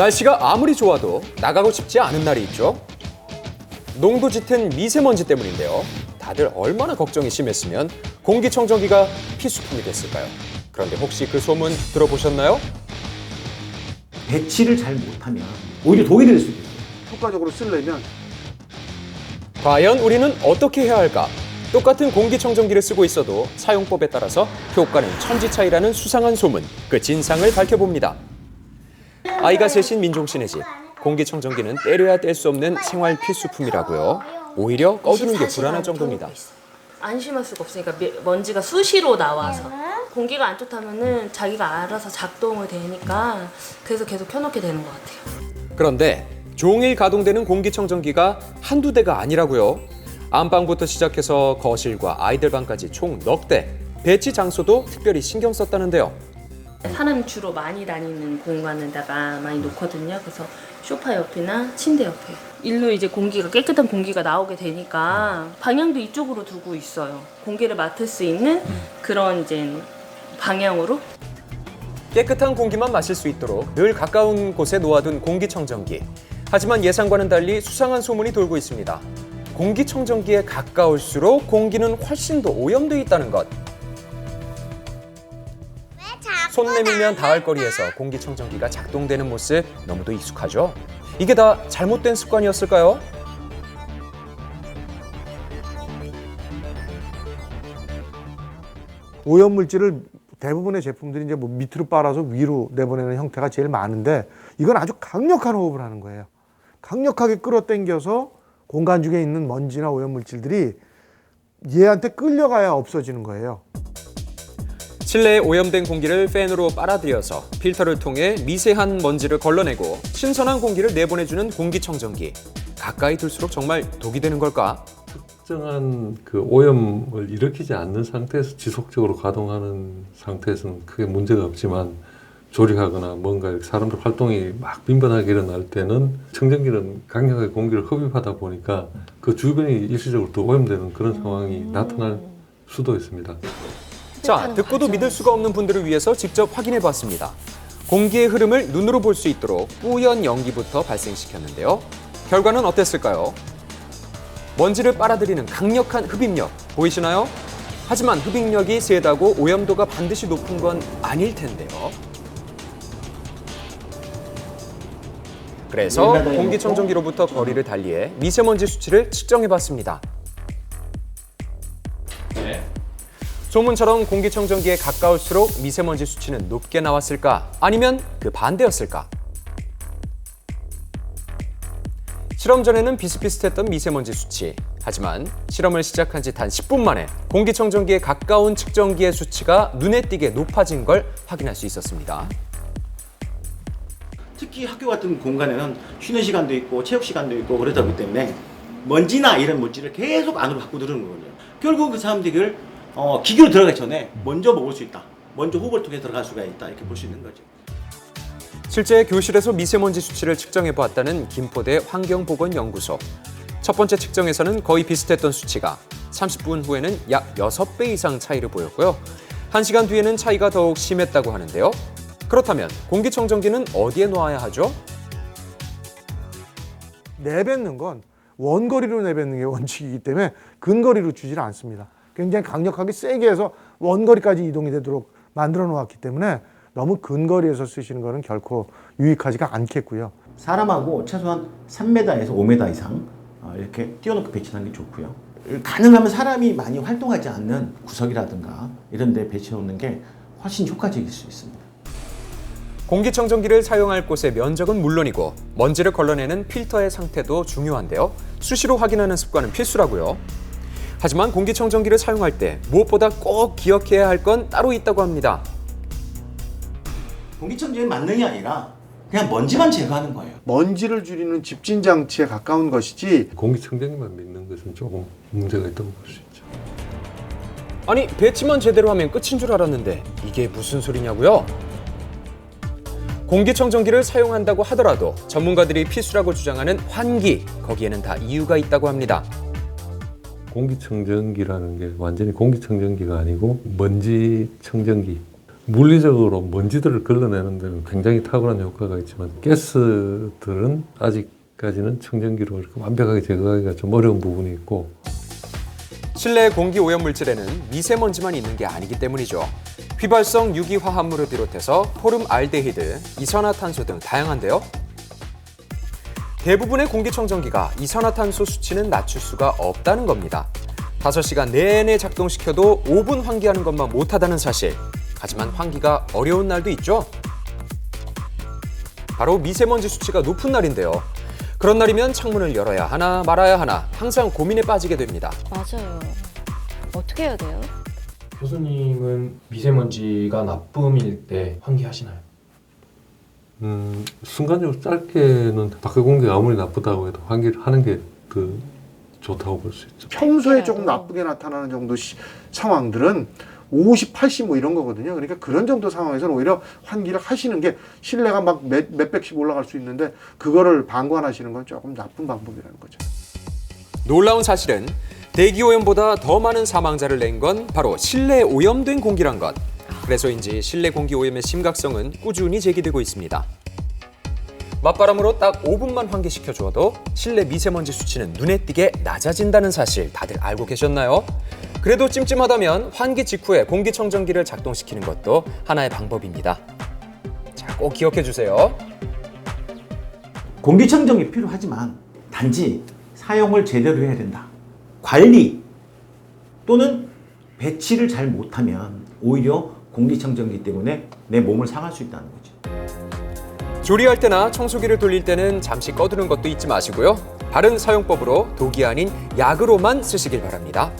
날씨가 아무리 좋아도 나가고 싶지 않은 날이 있죠. 농도 짙은 미세먼지 때문인데요. 다들 얼마나 걱정이 심했으면 공기청정기가 필수품이 됐을까요? 그런데 혹시 그 소문 들어보셨나요? 배치를 잘 못하면 오히려 독이 될 수도 있어요. 효과적으로 쓰려면 과연 우리는 어떻게 해야 할까? 똑같은 공기청정기를 쓰고 있어도 사용법에 따라서 효과는 천지 차이라는 수상한 소문, 그 진상을 밝혀봅니다. 아이가 셋인 민종 씨네 집. 공기청정기는 때려야 뗄 수 없는 생활 필수품이라고요. 오히려 꺼두는 게 불안할 정도입니다. 안심할 수가 없으니까 미- 먼지가 수시로 나와서 공기가 안 좋다면은 자기가 알아서 작동을 되니까 그래서 계속 켜놓게 되는 것 같아요. 그런데 종일 가동되는 공기청정기가 한두 대가 아니라고요. 안방부터 시작해서 거실과 아이들 방까지 총 넉 대. 배치 장소도 특별히 신경 썼다는데요. 사람이 주로 많이 다니는 공간에다가 많이 놓거든요. 그래서 소파 옆이나 침대 옆에. 일로 이제 공기가 깨끗한 공기가 나오게 되니까 방향도 이쪽으로 두고 있어요. 공기를 맡을 수 있는 그런 이제 방향으로 깨끗한 공기만 마실 수 있도록 늘 가까운 곳에 놓아둔 공기청정기. 하지만 예상과는 달리 수상한 소문이 돌고 있습니다. 공기청정기에 가까울수록 공기는 훨씬 더 오염돼 있다는 것. 손 내밀면 닿을 거리에서 공기청정기가 작동되는 모습 너무도 익숙하죠? 이게 다 잘못된 습관이었을까요? 오염 물질을 대부분의 제품들이 이제 뭐 밑으로 빨아서 위로 내보내는 형태가 제일 많은데 이건 아주 강력한 호흡을 하는 거예요. 강력하게 끌어당겨서 공간 중에 있는 먼지나 오염 물질들이 얘한테 끌려가야 없어지는 거예요. 실내에 오염된 공기를 팬으로 빨아들여서 필터를 통해 미세한 먼지를 걸러내고 신선한 공기를 내보내주는 공기청정기. 가까이 둘수록 정말 독이 되는 걸까? 특정한 그 오염을 일으키지 않는 상태에서 지속적으로 가동하는 상태에서는 크게 문제가 없지만 조리하거나 뭔가 사람들 활동이 막 빈번하게 일어날 때는 청정기는 강력하게 공기를 흡입하다 보니까 그 주변이 일시적으로 더 오염되는 그런 상황이 나타날 수도 있습니다. 자, 듣고도 믿을 수가 없는 분들을 위해서 직접 확인해 봤습니다. 공기의 흐름을 눈으로 볼 수 있도록 뿌연 연기부터 발생시켰는데요. 결과는 어땠을까요? 먼지를 빨아들이는 강력한 흡입력 보이시나요? 하지만 흡입력이 세다고 오염도가 반드시 높은 건 아닐 텐데요. 그래서 공기청정기로부터 거리를 달리해 미세먼지 수치를 측정해 봤습니다. 소문처럼 공기청정기에 가까울수록 미세먼지 수치는 높게 나왔을까? 아니면 그 반대였을까? 실험 전에는 비슷비슷했던 미세먼지 수치. 하지만 실험을 시작한 지 단 10분 만에 공기청정기에 가까운 측정기의 수치가 눈에 띄게 높아진 걸 확인할 수 있었습니다. 특히 학교 같은 공간에는 쉬는 시간도 있고 체육 시간도 있고 그러다 보기 때문에 먼지나 이런 물질을 계속 안으로 갖고 들어오는 거거든요. 결국 그 사람들을 어, 기계로 들어가기 전에 먼저 먹을 수 있다. 먼저 호흡을 통해 들어갈 수가 있다. 이렇게 볼 수 있는 거죠. 실제 교실에서 미세먼지 수치를 측정해 보았다는 김포대 환경보건연구소. 첫 번째 측정에서는 거의 비슷했던 수치가 30분 후에는 약 6배 이상 차이를 보였고요. 1시간 뒤에는 차이가 더욱 심했다고 하는데요. 그렇다면 공기청정기는 어디에 놓아야 하죠? 내뱉는 건 원거리로 내뱉는 게 원칙이기 때문에 근거리로 주지를 않습니다. 굉장히 강력하게 세게 해서 원거리까지 이동이 되도록 만들어 놓았기 때문에 너무 근거리에서 쓰시는 거는 결코 유익하지가 않겠고요. 사람하고 최소한 3m에서 5m 이상 어, 이렇게 띄워놓고 배치하는 게 좋고요. 가능하면 사람이 많이 활동하지 않는 구석이라든가 이런 데 배치해 놓는 게 훨씬 효과적일 수 있습니다. 공기청정기를 사용할 곳의 면적은 물론이고 먼지를 걸러내는 필터의 상태도 중요한데요. 수시로 확인하는 습관은 필수라고요. 하지만 공기청정기를 사용할 때 무엇보다 꼭 기억해야 할 건 따로 있다고 합니다. 공기청정기 만능이 아니라 그냥 먼지만 제거하는 거예요. 먼지를 줄이는 집진 장치에 가까운 것이지 공기청정기만 믿는 것은 조금 문제가 있다고 볼 수 있죠. 아니 배치만 제대로 하면 끝인 줄 알았는데 이게 무슨 소리냐고요? 공기청정기를 사용한다고 하더라도 전문가들이 필수라고 주장하는 환기 거기에는 다 이유가 있다고 합니다. 공기청정기라는 게 완전히 공기청정기가 아니고 먼지 청정기. 물리적으로 먼지들을 걸러내는 데는 굉장히 탁월한 효과가 있지만 가스들은 아직까지는 청정기로 이렇게 완벽하게 제거하기가 좀 어려운 부분이 있고 실내 공기 오염 물질에는 미세먼지만 있는 게 아니기 때문이죠. 휘발성 유기 화합물을 비롯해서 포름 알데히드, 이산화탄소 등 다양한데요. 대부분의 공기청정기가 이산화탄소 수치는 낮출 수가 없다는 겁니다. 5시간 내내 작동시켜도 5분 환기하는 것만 못하다는 사실. 하지만 환기가 어려운 날도 있죠. 바로 미세먼지 수치가 높은 날인데요. 그런 날이면 창문을 열어야 하나 말아야 하나 항상 고민에 빠지게 됩니다. 맞아요. 어떻게 해야 돼요? 교수님은 미세먼지가 나쁨일 때 환기하시나요? 음, 순간적으로 짧게는 밖의 공기가 아무리 나쁘다고 해도 환기를 하는 게더 좋다고 볼 수 있죠. 평소에. 조금 나쁘게 나타나는 정도 시- 상황들은 50, 80 뭐 이런 거거든요. 그러니까 그런 정도 상황에서는 오히려 환기를 하시는 게 실내가 막 몇, 몇백씩 올라갈 수 있는데 그거를 방관하시는 건 조금 나쁜 방법이라는 거죠. 놀라운 사실은 대기 오염보다 더 많은 사망자를 낸 건 바로 실내 오염된 공기란 것. 그래서인지 실내 공기 오염의 심각성은 꾸준히 제기되고 있습니다. 맞바람으로 딱 5분만 환기시켜 주어도 실내 미세먼지 수치는 눈에 띄게 낮아진다는 사실 다들 알고 계셨나요? 그래도 찜찜하다면 환기 직후에 공기청정기를 작동시키는 것도 하나의 방법입니다. 자, 꼭 기억해 주세요. 공기청정기 필요하지만 단지 사용을 제대로 해야 된다. 관리 또는 배치를 잘 못하면 오히려 공기청정기 때문에 내 몸을 상할 수 있다는 거죠. 조리할 때나 청소기를 돌릴 때는 잠시 꺼두는 것도 잊지 마시고요. 바른 사용법으로 독이 아닌 약으로만 쓰시길 바랍니다.